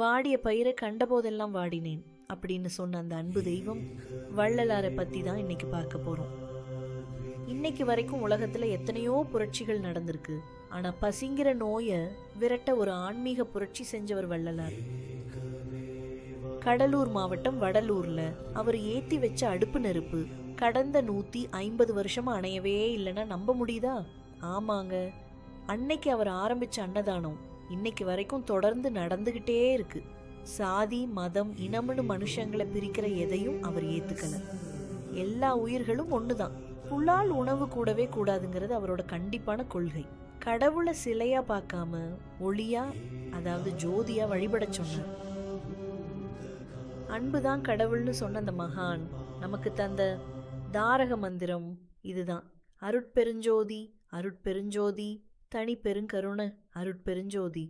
வாடிய பயிரை கண்டபோதெல்லாம் வாடினேன் அப்படின்னு சொன்ன அந்த அன்பு தெய்வம் வள்ளலாரை பற்றி தான் இன்னைக்கு பார்க்க போகிறோம் இன்னைக்கு வரைக்கும் உலகத்தில் எத்தனையோ புரட்சிகள் நடந்திருக்கு. ஆனால் பசிங்கிற நோயை விரட்ட ஒரு ஆன்மீக புரட்சி செஞ்சவர் வள்ளலார். கடலூர் மாவட்டம் வடலூரில் அவர் ஏற்றி வச்ச அடுப்பு நெருப்பு கடந்த நூற்றி ஐம்பது வருஷமாக அணையவே இல்லைன்னா நம்ப முடியுதா? ஆமாங்க. அன்னைக்கு அவர் ஆரம்பிச்ச அன்னதானம் இன்னைக்கு வரைக்கும் தொடர்ந்து நடந்துகிட்டே இருக்கு. சாதி மதம் இனம்னு மனுஷங்களை பிரிக்கிற எதையும் அவர் ஏத்துக்கல. எல்லா உயிர்களும் ஒண்ணுதான். புலால் உணவு கூடவே கூடாதுங்கிறது அவரோட கண்டிப்பான கொள்கை. கடவுளை சிலையா பார்க்காம ஒளியா அதாவது ஜோதியா வழிபடச் சொன்னார். அன்புதான் கடவுள்னு சொன்ன அந்த மகான் நமக்கு தந்த தாரக மந்திரம் இதுதான். அருட்பெருஞ்சோதி அருட்பெருஞ்சோதி தனி பெருங்கருண அருட்பெருஞ்சோதி.